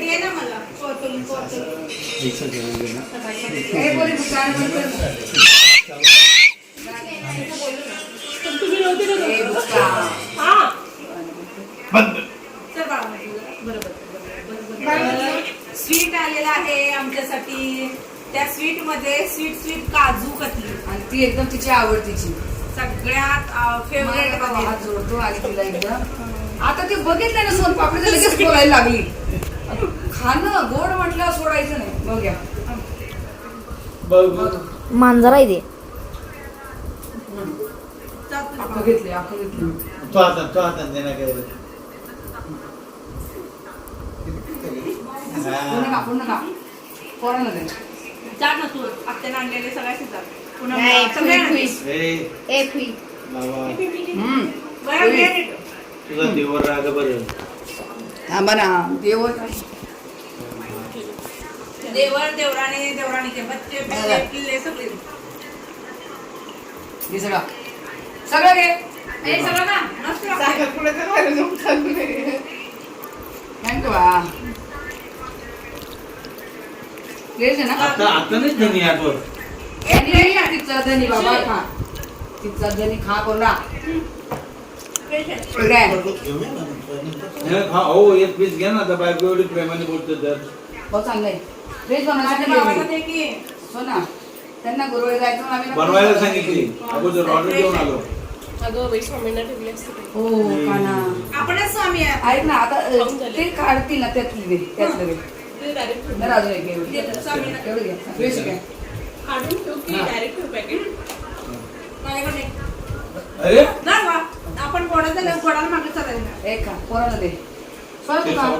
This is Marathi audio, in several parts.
दे ना मला. हे बंद कर तुम्ही नव्हते ना चल बरोबर स्वीट आलेला आहे आमच्यासाठी. त्या स्वीटमध्ये स्वीट स्वीट काजू कतली. आणि ती एकदम तिची आवडतीची. सगळ्यात फेवरेट हात जोडतो आणि तिला एकदम आता ते बघितलं ना सोनपापडी तर लगेच बोलायला लागली. खाणं गोड म्हटलं सोडायचं नाही. बघ्या. मांजर आहे ते. अख्खं घेतले अख्खं घेतले तो आता तो आता देणार काय नका दे. चार ना तू आत्याने आणलेले सगळ्या पुन्हा नाही, खुई, दे. ए. ए खुई बाबा. हम्म. बरं, घे रे. तुझा देवर राग बरं. थांबा ना देव देवर देवराणे देवराणीचे बच्चे बरं. पिल्ले पिल्ले सगळे. हे सगळं. सगळं घे. हे सगळं ना मस्त. थँक्यू बा. घ्यायचं ना? आता आता नाही धनी तिचा धनी बाबा खा. तिचा धनी खा कोणा इकडे आहे. हे खा हो एक पीस घ्या ना बायको एवढी प्रेमाने बोलतो तर. हो ना त्यांना गुरुवारी जायचं म्हणून आम्ही ना- बनवायला सांगितली. अगोदर ऑर्डर घेऊन आलो. अगं बाई स्वामींना ठेवली असते काही. हो का ना आपणच स्वामी आहे ऐक ना आता. ते काढतील ना त्यातली त्यातलं अजून एक एवढी. काढून ठेव की. डायरेक्ट ठेव पॅकेट माझ्याकडे नाही. अरे ना वा आपण कोणाचं कोणाला मागे चालायचं एक पोराला दे स्वयं तू खा.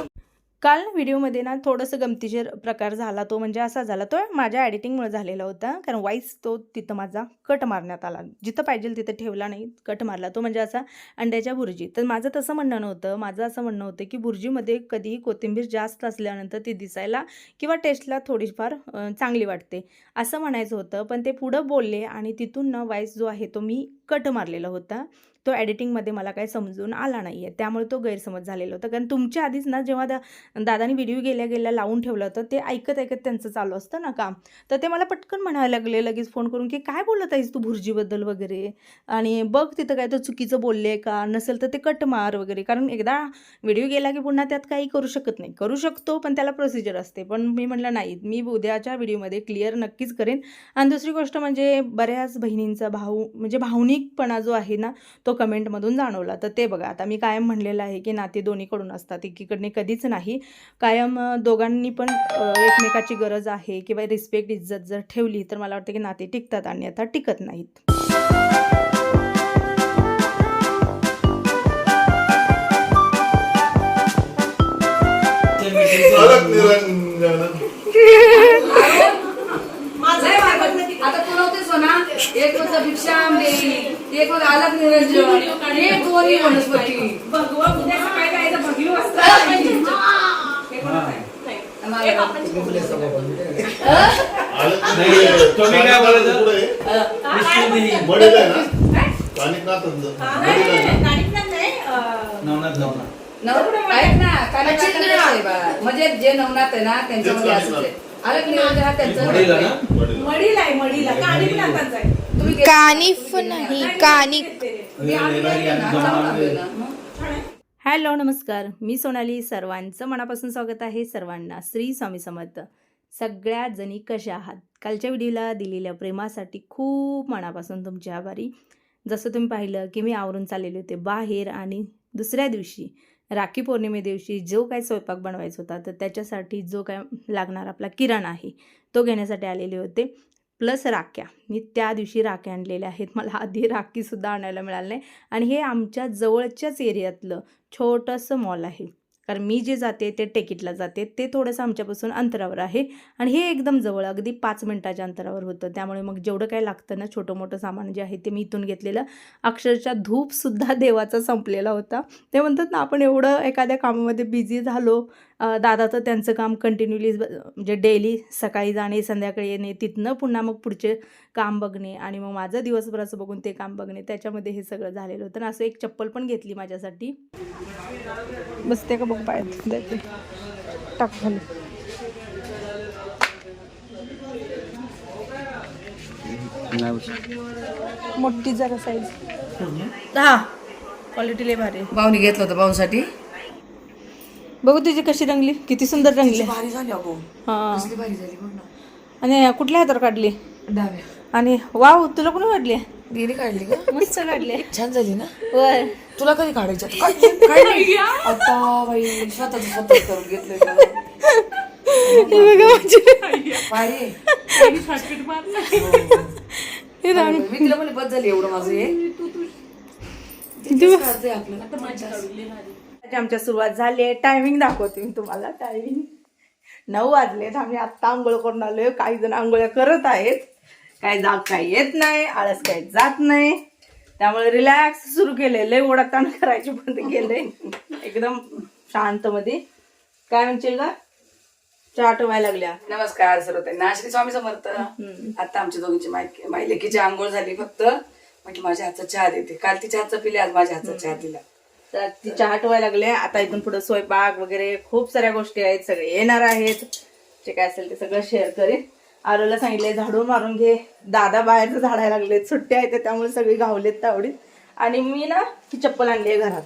काल व्हिडिओमध्ये ना थोडंसं गमतीशीर प्रकार झाला तो म्हणजे असा झाला तो माझ्या एडिटिंगमुळे झालेला होता. कारण वाईस तो तिथं माझा कट मारण्यात आला. जिथं पाहिजे तिथं ठेवला नाही कट मारला. तो म्हणजे असा अंड्याच्या भुर्जी तर माझं तसं म्हणणं नव्हतं. माझं असं म्हणणं होतं की भुर्जीमध्ये कधीही कोथिंबीर जास्त असल्यानंतर ती दिसायला किंवा टेस्टला थोडीफार चांगली वाटते. असं म्हणायचं होतं. पण ते पुढं बोलले आणि तिथून ना वाईस जो आहे तो मी कट मारलेला होता. तो एडिटिंगमध्ये मला काही समजून आला नाही आहे त्यामुळे तो गैरसमज झालेला होता. कारण तुमच्या आधीच ना जेव्हा दा दादानी व्हिडिओ गेल्या गेल्या लावून ठेवलं होतं ते ऐकत ऐकत त्यांचं चालू असतं ना काम. तर ते मला पटकन म्हणायला लागले लगेच फोन करून की काय बोलत आहेस तू भुर्जीबद्दल वगैरे? आणि बघ तिथं काय तर चुकीचं बोलले आहे का? नसेल तर ते कट मार वगैरे. कारण एकदा व्हिडिओ गेला की पुन्हा त्यात काही करू शकत नाही. करू शकतो पण त्याला प्रोसिजर असते. पण मी म्हटलं नाही मी उद्याच्या व्हिडिओमध्ये क्लिअर नक्कीच करेन. आणि दुसरी गोष्ट म्हणजे बऱ्याच बहिणींचा भाऊ म्हणजे भावनिकपणा जो आहे ना तो कमेंटमधून जाणवला. तर ते बघा आता मी कायम म्हणलेलं आहे की नाते दोन्हीकडून असतात एकीकडने कधीच नाही. कायम दोघांनी पण एकमेकाची गरज आहे किंवा रिस्पेक्ट इज्जत जर ठेवली तर मला वाटतं की नाते टिकतात आणि आता टिकत नाहीत. अलग निरंजन लय मागं. आता तू नव्हते सोना एक होतं भिक्षाम देई एक होतं अलग निरंजन एक दोन्ही वनस्पती. भगवा उद्या सकाळी जायचं भगवी वाजता तुम्ही काय ना? ना ना. म्हणजे जे नवनाथ आहे ना त्यांच्यामध्ये असंच हा त्यांचं आहे? मडेल आहे तुम्ही गेले- कानिफ नाही कानिक मी आम्ही गेले ना, जाऊन आलोय ना. मग. हॅलो नमस्कार मी सोनाली सर्वांचं मनापासून स्वागत आहे सर्वांना श्री स्वामी समर्थ सगळ्या जणी कशा आहात कालच्या व्हिडिओला दिलेल्या प्रेमासाठी खूप मनापासून तुमचे आभारी जसं तुम्ही पाहिलं की मी आवरून चाललेले होते बाहेर आणि दुसऱ्या दिवशी राखी पौर्णिमे दिवशी जो काय स्वयंपाक बनवायचा होता तर त्याच्यासाठी जो काय लागणार आपला किराणा आहे तो घेण्यासाठी आलेले होते. प्लस राख्या. मी त्या दिवशी राख्या आणलेल्या आहेत. मला आधी राखीसुद्धा आणायला मिळालं नाही. आणि हे आमच्या जवळच्याच एरियातलं छोटंसं मॉल आहे. कारण मी जे जाते ते टेकीटला जाते ते थोडंसं आमच्यापासून अंतरावर आहे. आणि हे एकदम जवळ अगदी पाच मिनटाच्या अंतरावर होतं. त्यामुळे मग जेवढं काय लागतं ना छोटं मोठं सामान जे आहे ते मी इथून घेतलेलं. अक्षरशः धूपसुद्धा देवाचा संपलेला होता. ते म्हणतात ना आपण एवढं एखाद्या कामामध्ये बिझी झालो दादा तर त्यांचं काम कंटिन्युअली म्हणजे डेली सकाळी जाणे संध्याकाळी येणे तिथनं पुन्हा मग पुढचे काम बघणे आणि मग माझं दिवसभराचं बघून ते काम बघणे त्याच्यामध्ये हे सगळं झालेलं होतं. आणि असं एक चप्पल पण घेतली माझ्यासाठी. बसते का बघ पायात? द्यायचे टाक खाली. मोठी जरा साईज हा क्वालिटी लय भारी आहे. भाऊनी घेतलं होतं भाऊसाठी. बघू तुझी कशी रंगली? किती सुंदर रंगली. भारी झाली अगो. हा. कसली भारी झाली बघ ना. आणि कुठल्या हातावर काढली? डाव्या. आणि वाव तुला कोणी काढली? गेली काढली का मस्त काढली. छान झाली ना? वय तुला कधी काढायचं काढली आता बाई स्वतः स्वतः करून घेतलं भारी हे राणी. मी तिला म्हणले बस झाली एवढं माझं हे. तिथेच काढते आपलं. आज आमच्या सुरुवात झाली आहे. टायमिंग दाखवते मी तुम्हाला. टायमिंग नऊ वाजलेत. आम्ही आत्ता आंघोळ करून आलोय. काही जण आंघोळ्या करत आहेत. काय जाग काय येत नाही. आळस काय जात नाही. त्यामुळे रिलॅक्स सुरू केले लय ओढाताण करायचे बंद केले एकदम शांत मध्ये. काय म्हणशील का चहा आठवायला लागल्या. नमस्कार सर्वतांना श्री स्वामी समर्थ. आता आमच्या दोघींची माय माई लेकीची आंघोळ झाली फक्त. म्हटलं माझ्या हातचा चहा देते. काल तिच्या हातचा पिले आज माझ्या हातचा चहा दिला. तर ती चहा आठवायला लागले. आता इथून पुढे स्वयंपाक वगैरे खूप साऱ्या गोष्टी आहेत. सगळे येणार आहेत. जे काय असेल ते सगळं शेअर करेन. आरोला सांगितले झाडून मारून घे. दादा बाहेरचं झाडायला लागलेत सुट्ट्या आहेत त्यामुळे सगळी गावलेत तावडीत. आणि मी ना ती चप्पल आणली आहे घरात.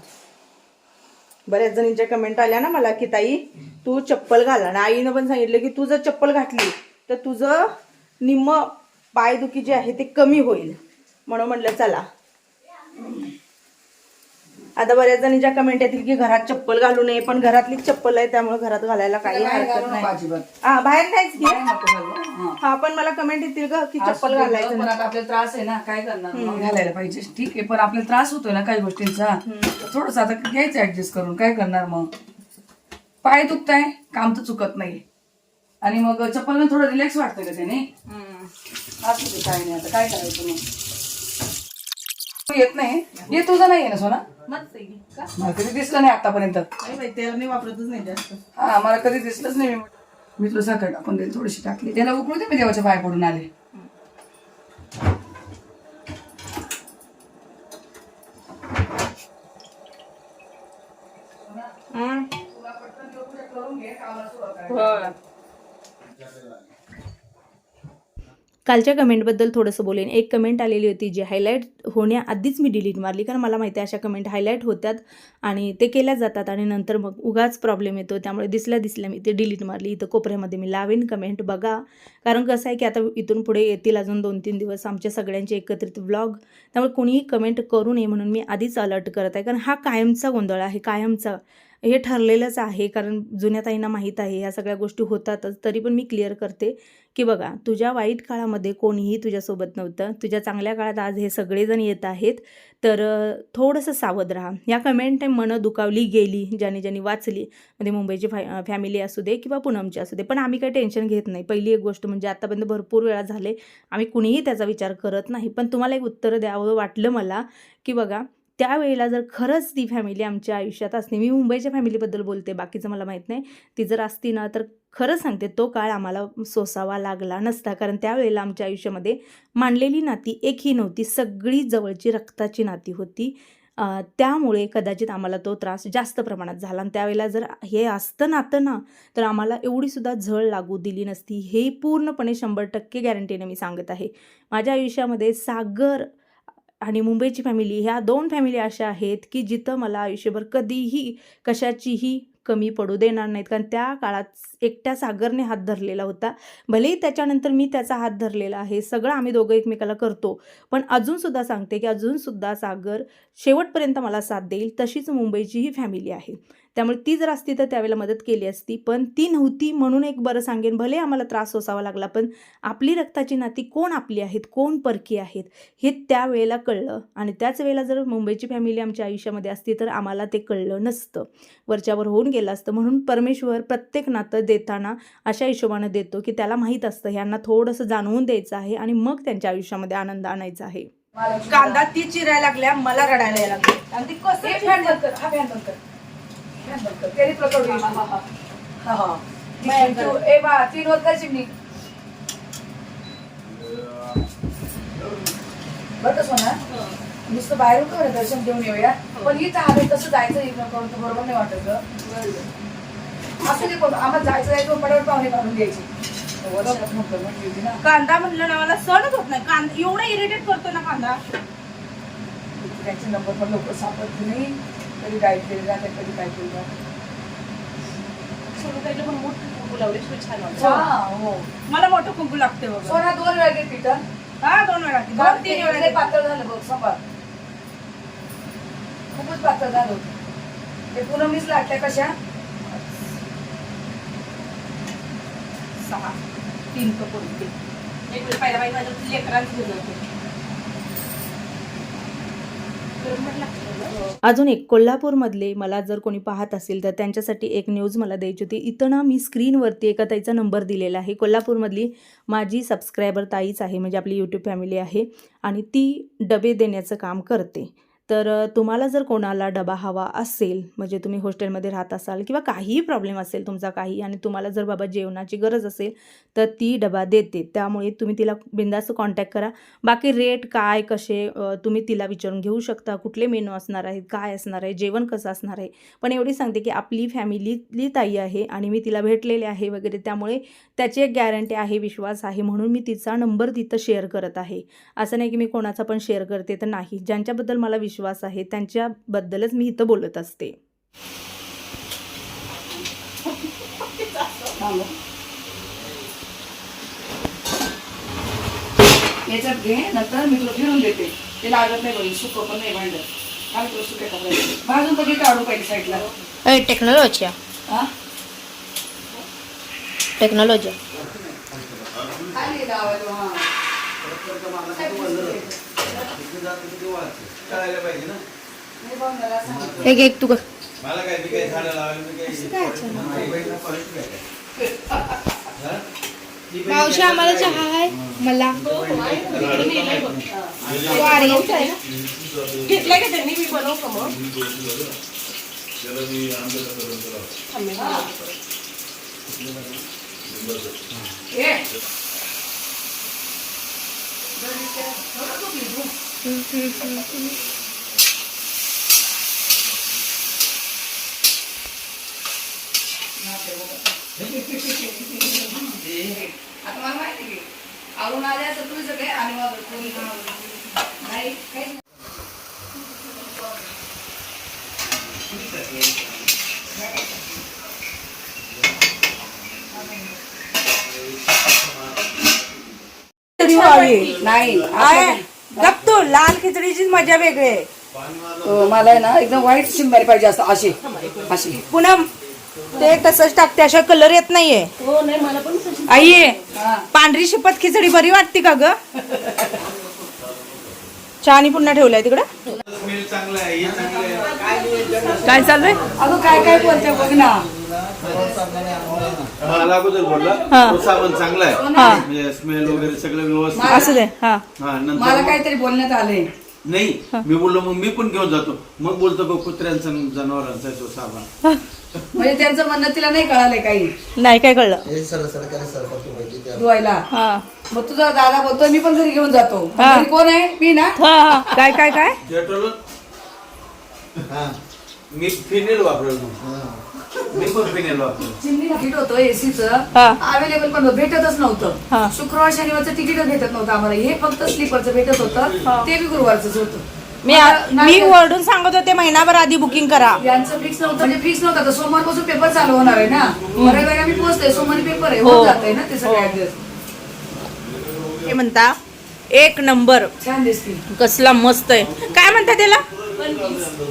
बऱ्याच जणींच्या कमेंट आल्या ना मला की ताई तू चप्पल घाल. आणि आईनं पण सांगितलं की तू जर चप्पल घातली तर तुझं निम्म पायदुखी जे आहे ते कमी होईल. म्हणून म्हटलं चला. आता बऱ्याच जणींच्या कमेंट येतील की घरात चप्पल घालू नये पण घरातली चप्पल आहे त्यामुळे घरात घालायला काही हरकत नाही. हा बाहेर नाहीच घालू, हा. पण मला कमेंट येतील ग की चप्पल घालायचं आपल्याला त्रास आहे ना काय करणार? घालायला पाहिजे. ठीक आहे पण आपल्याला त्रास होतोय ना काही गोष्टींचा. थोडस आता घ्यायचं ऍडजस्ट करून. काय करणार मग? पाय दुखताय काम तर चुकत नाही. आणि मग चप्पल थोडं रिलॅक्स वाटतं का त्याने? असू दे काय नाही आता. काय करायचं मग? तू येत नाही. ये तुझं नाही आहे ना सोना? मला कधी दिसलं नाही आतापर्यंत. वापरतच नाही जास्त. हा मला कधी दिसलंच नाही मी. मी तुला साखर टाकून देईल थोडीशी टाकली. त्याला उकळू दे मी देवाच्या पाय पडून आले. कालच्या कमेंटबद्दल थोडंसं बोलेन. एक कमेंट आलेली होती जी हायलाईट होण्याआधीच मी डिलीट मारली. कारण मला माहिती आहे अशा कमेंट हायलाईट होतात आणि ते केल्या जातात आणि नंतर मग उगाच प्रॉब्लेम येतो. त्यामुळे दिसल्या दिसल्या मी ते डिलीट मारली. इथं कोपऱ्यामध्ये मी लावेन कमेंट बघा. कारण कसं आहे की आता इथून पुढे येतील अजून दोन तीन दिवस आमच्या सगळ्यांचे एकत्रित व्लॉग त्यामुळे कोणीही कमेंट करू नये म्हणून मी आधीच अलर्ट करत आहे. कारण हा कायमचा गोंधळ आहे. कायमचा. हे ठरलेलंच आहे कारण जुन्या ताईंना माहीत आहे ह्या सगळ्या गोष्टी होतातच तरी पण मी क्लिअर करते की बघा तुझ्या वाईट काळामध्ये कोणीही तुझ्यासोबत नव्हतं. तुझ्या चांगल्या काळात आज हे सगळेजण येत आहेत तर थोडंसं सावध राहा. या कमेंट मनं दुखावली गेली ज्याने ज्यांनी वाचली. म्हणजे मुंबईची फॅ फॅमिली असू दे किंवा पूनमची असू दे पण आम्ही काही टेन्शन घेत नाही. पहिली एक गोष्ट म्हणजे आत्तापर्यंत भरपूर वेळा झाले आम्ही कुणीही त्याचा विचार करत नाही. पण तुम्हाला एक उत्तर द्यावं वाटलं मला की बघा त्यावेळेला जर खरंच ती फॅमिली आमच्या आयुष्यात असते. मी मुंबईच्या फॅमिलीबद्दल बोलते बाकीचं मला माहीत नाही. ती जर असती ना तर खरं सांगते तो काळ आम्हाला सोसावा लागला नसता. कारण त्यावेळेला आमच्या आयुष्यामध्ये मांडलेली नाती एकही नव्हती. सगळी जवळची रक्ताची नाती होती. त्यामुळे कदाचित आम्हाला तो त्रास जास्त प्रमाणात झाला. आणि त्यावेळेला जर हे असतं नातं ना तर आम्हाला एवढीसुद्धा झळ लागू दिली नसती. हे पूर्णपणे शंभर टक्के गॅरंटीने मी सांगत आहे. माझ्या आयुष्यामध्ये सागर आणि मुंबईची फॅमिली ह्या दोन फॅमिली अशा आहेत की जिथं मला आयुष्यभर कधीही कशाचीही कमी पडू देणार नाहीत. कारण त्या काळात एकट्या सागरने हात धरलेला होता. भलेही त्याच्यानंतर मी त्याचा हात धरलेला आहे सगळं आम्ही दोघं एकमेकाला करतो. पण अजूनसुद्धा सांगते की अजूनसुद्धा सागर शेवटपर्यंत मला साथ देईल तशीच मुंबईची ही फॅमिली आहे. त्यामुळे ती जर असती तर त्यावेळेला मदत केली असती. पण ती नव्हती म्हणून एक बरं सांगेन भले आम्हाला त्रास सोसावा लागला पण आपली रक्ताची नाती कोण आपली आहेत? कोण परकी आहेत? हे त्यावेळेला कळलं. आणि त्याच वेळेला जर मुंबईची फॅमिली आमच्या आयुष्यामध्ये असती तर आम्हाला ते कळलं नसतं. वरच्यावर होऊन गेलं असतं. म्हणून परमेश्वर प्रत्येक नातं देताना अशा हिशोबानं देतो की त्याला माहीत असतं ह्यांना थोडंसं जाणवून द्यायचं आहे आणि मग त्यांच्या आयुष्यामध्ये आनंद आणायचा आहे. कांदा ती चिरायला लागल्या मला रडायला यायला लागले. आणि ती कसं ए बा तीन होत कर चिमणी बरं सोना नुसतं बाहेरून खरं दर्शन घेऊन येऊया पण इथं आलं तसं जायचं इथं करून तर बरोबर नाही वाटत ग असं नाही पण आम्हाला जायचं जायचं पडवड पाहुणे काढून द्यायची ना कांदा म्हणलं ना मला सणच होत नाही. कांदा एवढा इरिटेट करतो ना कांदा. त्याचे नंबर पण लवकर सापडत नाही. कधी काय केलं जाते कधी काय केलं जाते. हा मला मोठं कुंकू लागते बघ. सोना दोन वेळा घे पिठं. हा दोन वेळा दोन तीन वेळा घेते. पातळ झालं बघ सांभाळ. खूपच पातळ झालं होतं. ते पुन्हा मीच लाटल्या कशा? सहा तीन कप होते एक वेळ पहिला बाई माझ्या लेकरांच घेऊन जाते अजून एक कोल्हापूरमधले मला जर कोणी पाहत असेल तर त्यांच्यासाठी एक न्यूज मला द्यायची होती. इथं ना मी स्क्रीनवरती एका ताईचा नंबर दिलेला आहे. कोल्हापूरमधली माझी सबस्क्रायबर ताईच आहे म्हणजे आपली यूट्यूब फॅमिली आहे आणि ती डबे देण्याचं काम करते. तर तुम्हाला जर कोणाला डबा हवा असेल म्हणजे तुम्ही हॉस्टेलमध्ये राहत असाल किंवा काहीही प्रॉब्लेम असेल तुमचा काही आणि तुम्हाला जर बाबा जेवणाची गरज असेल तर ती डबा देते. त्यामुळे तुम्ही तिला बिंदास्त कॉन्टॅक्ट करा. बाकी रेट काय कसे तुम्ही तिला विचारून घेऊ शकता. कुठले मेनू असणार आहेत काय असणार आहे जेवण कसं असणार आहे. पण एवढी सांगते की आपली फॅमिलीतली ताई आहे आणि मी तिला भेटलेले आहे वगैरे. त्यामुळे त्याची एक गॅरंटी आहे विश्वास आहे म्हणून मी तिचा नंबर तिथं शेअर करत आहे. असं नाही की मी कोणाचा पण शेअर करते तर नाही. ज्यांच्याबद्दल मला विश्वास आहे त्यांच्याबद्दलच मी इथं बोलत असते. याच्यात घे नंतर मी तुला फिरून देते. ते लागत नाही बघ सुकं पण नाही भांडत काय तुला सुके कपडे भाजून तर घे काढू पाहिजे साईडला टेक्नॉलॉजी हा? टेक्नॉलॉजी हा. कळायला पाहिजे ना. एक एक तू मला काय मी काय झाडं लावायला मी काय माझी बहीण परत काय हा? ती बहीण मावशी आम्हाला? चहा आहे? मला? घेतलंय का त्यांनी? मी बनवू का मग. आता मला माहिती की आवरून आले असं आणि कोणी नाही काही नाही गप तू लाल खिचडीची मजा वेगळी आहे. अं, मला आहे ना एकदम व्हाईट शिंबारी पाहिजे असं अशी. अशी. पुन्हा ते तसंच टाकते अशा कलर येत नाहीये. हो नाही मला पण तशी आई हा. पांढरी शपथ खिचडी बरी वाटते का ग? चहानी पुन्हा ठेवलाय तिकडं? स्मेल चांगला आहे हे चांगलं आहे. काय नाही याच्यात काय चालू आहे अगं काय काय बोलते बघ ना. मला अगोदर बोलला. तो साबण चांगला आहे. हा. म्हणजे स्मेल वगैरे सगळं व्यवस्थित असू दे हा. हा मला नंतर काहीतरी बोलण्यात आले नाही मी बोललो मग मी पण घेऊन जातो. मग बोलतो बघ कुत्र्यांचा आणि जनावरांचा आहे तो साबण. म्हणजे त्यांचं म्हणणं तिला नाही कळालंय काही. नाही काय कळलं? धुवायला. हा. मग तुझा दादा बोलतोय मी पण घरी घेऊन जातो. हा. घरी कोण आहे? मी ना? हा हा. काय काय काय? मी फिनेल वापरलो मी पण फिनेल वापरलो चिमणी तिकीट होतं एसीचं हा. अवेलेबल पण भेटतच हा. नव्हतं शुक्रवार शनिवारचं तिकीट भेटत नव्हतं आम्हाला. हे फक्त स्लीपरचं भेटत होतं. ते बी गुरुवारच होतं. मी मला- मी नाही- वरडून सांगत होते महिनाभर आधी बुकिंग करा. यांचं फिक्स नव्हतं. म्हणजे फिक्स नव्हतं. तर सोमवारपासून पेपर चालू होणार आहे ना. बऱ्यापैकी आम्ही पोहोचतोय. सोमवारी पेपर आहे. हो. होऊन जाते ना ते सगळे ऍडजस्ट हे म्हणता एक नंबर. छान दिसते कसला मस्त आहे. काय म्हणतात त्याला?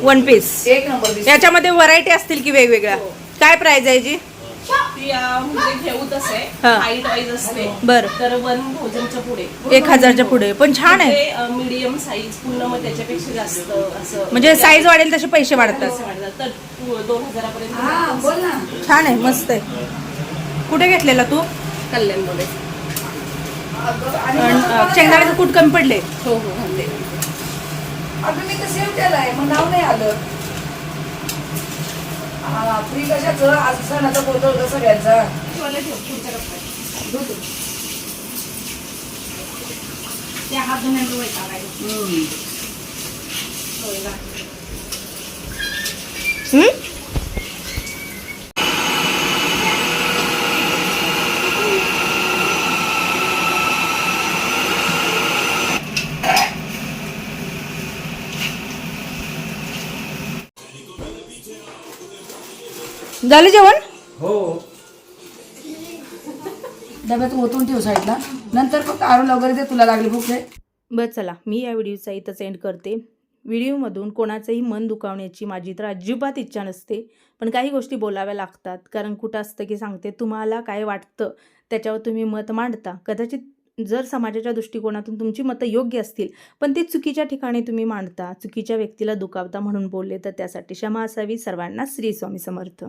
वन पीस एक नंबर याच्यामध्ये व्हरायटी असतील की वेगवेगळ्या? काय प्राइस आहे जी? ती अं, म्हणजे घेऊ तसे. हा. हाईट वाईज असते. बरं. तर वन थाउजंडच्या पुढे. एक हजारच्या पुढे. पण छान आहे. मीडियम साईज पूर्ण मग त्याच्यापेक्षा जास्त असं. म्हणजे साईज वाढेल तसे पैसे वाढतात. तर दोन हजारापर्यंत हा बोल ना. छान आहे मस्त आहे. कुठे घेतलेला तू? कल्याणमध्ये. आणि अन, मग अ, शेंगदाण्याचं कूट कमी पडले. हो हो घालते अगं मी तर सेव्ह केलाय मग नाव नाही आलं. हा फ्री कशाचं? आज सणाचा बोलतो कसं घ्यायचा त्या हात धुण्याचं वैताग आहे. हम्म. झालं जेवण? हो. डब्यात ओतून ठेव साईडला. नंतर फक्त आरून वगैरे दे तुला लागली भूक आहे बरं चला. मी या व्हिडिओचा इथंच एंड करते. व्हिडिओमधून कोणाचंही मन दुखावण्याची माझी तर अजिबात इच्छा नसते. पण काही गोष्टी बोलाव्या लागतात. कारण कुठं असतं की सांगते तुम्हाला काय वाटतं? त्याच्यावर तुम्ही मत मांडता. कदाचित जर समाजाच्या दृष्टिकोनातून तुमची मतं योग्य असतील पण ती चुकीच्या ठिकाणी तुम्ही मांडता. चुकीच्या व्यक्तीला दुखावता म्हणून बोलले तर त्यासाठी क्षमा असावी. सर्वांना श्री स्वामी समर्थ.